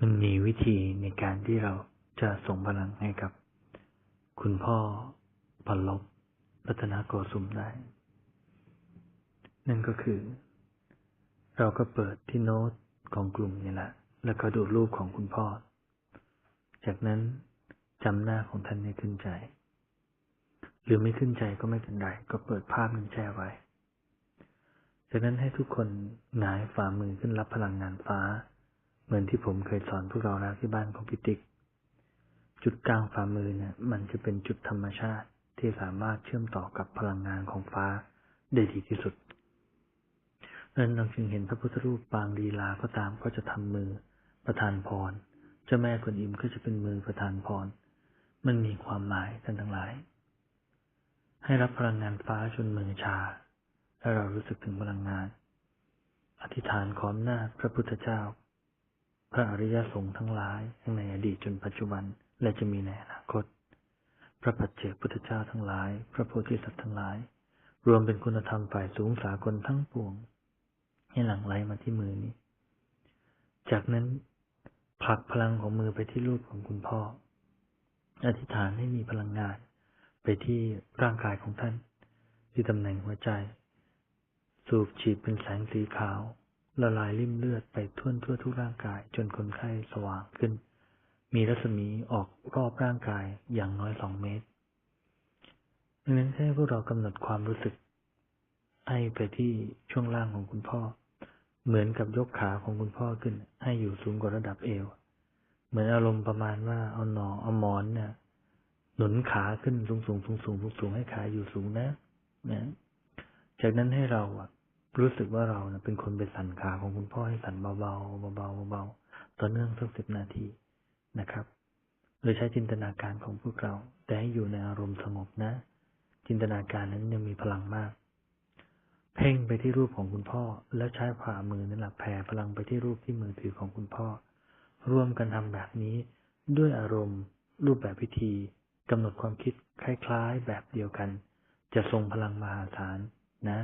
มันมีวิธีในการที่เราจะส่งพลังให้กับ คุณพ่อพลบรัตนโกสุมได้ นั่นก็คือ เราก็เปิดที่โน้ตของกลุ่มนี่แหละ แล้วก็ดูรูปของคุณพ่อ จากนั้นจำหน้าของท่านให้ขึ้นใจ หรือไม่ขึ้นใจก็ไม่เป็นไร ก็เปิดภาพนั้นแช่ไว้ จากนั้นให้ทุกคนหงายฝ่ามือขึ้นรับพลังงานฟ้า เหมือนที่ผมเคยสอนพวกเราแล้วที่บ้านของพิติก จุดกลางฝ่ามือเนี่ยมันจะเป็นจุดธรรมชาติที่สามารถเชื่อมต่อกับพลังงานของฟ้าได้ดีที่สุดนั้นเราจึงเห็นพระพุทธรูปปางลีลาก็ตามก็จะทำมือประทานพร เจ้าแม่กวนอิมก็จะเป็นมือประทานพร มันมีความหมายท่านทั้งหลาย ให้รับพลังงานฟ้าจนมือชา และเรารู้สึกถึงพลังงาน อธิษฐานขออำนาพระพุทธเจ้า พระอริยสงฆ์ทั้งหลายทั้งในอดีตจนปัจจุบันและจะมีในอนาคต พระปัจเจกพุทธเจ้าทั้งหลาย พระโพธิสัตว์ทั้งหลาย รวมเป็นคุณธรรมฝ่ายสูงสากลทั้งปวง ให้หลั่งไหลมาที่มือนี้ จากนั้นผลักพลังของมือไปที่รูปของคุณพ่อ อธิษฐานให้มีพลังงาน ไปที่ร่างกายของท่าน ที่ตำแหน่งหัวใจ สูบฉีดเป็นแสงสีขาว ละลายริ่มเลือดไปทั่วทั่วทุกร่างกาย จนคนไข้สว่างขึ้น มีรัศมีออกรอบร่างกายอย่างน้อยสองเมตรดังนั้นให้พวกเรากำหนดความรู้สึกให้ไปที่ช่วงล่างของคุณพ่อ เหมือนกับยกขาของคุณพ่อขึ้น ให้อยู่สูงกว่าระดับเอว เหมือนอารมณ์ประมาณว่าเอาหนอเอาหมอนเนี่ยหนุนขาขึ้นสูงสูงสูงสูงสูงสูงให้ขาอยู่สูงนะนะ จากนั้นให้เราอะ รู้สึกว่าเราเป็นคนไปสั่นขาของคุณพ่อให้สั่นเบาๆเบาๆเบาๆต่อเนื่องสักสิบนาทีนะครับ โดยใช้จินตนาการของพวกเรา แต่ให้อยู่ในอารมณ์สงบนะ จินตนาการนั้นยังมีพลังมาก เพ่งไปที่รูปของคุณพ่อ แล้วใช้ฝ่ามือนั่นแหละแผ่พลังไปที่รูปที่มือถือของคุณพ่อ ร่วมกันทำแบบนี้ด้วยอารมณ์รูปแบบพิธีกำหนดความคิดคล้ายๆ แบบเดียวกัน จะทรงพลังมหาศาลนะ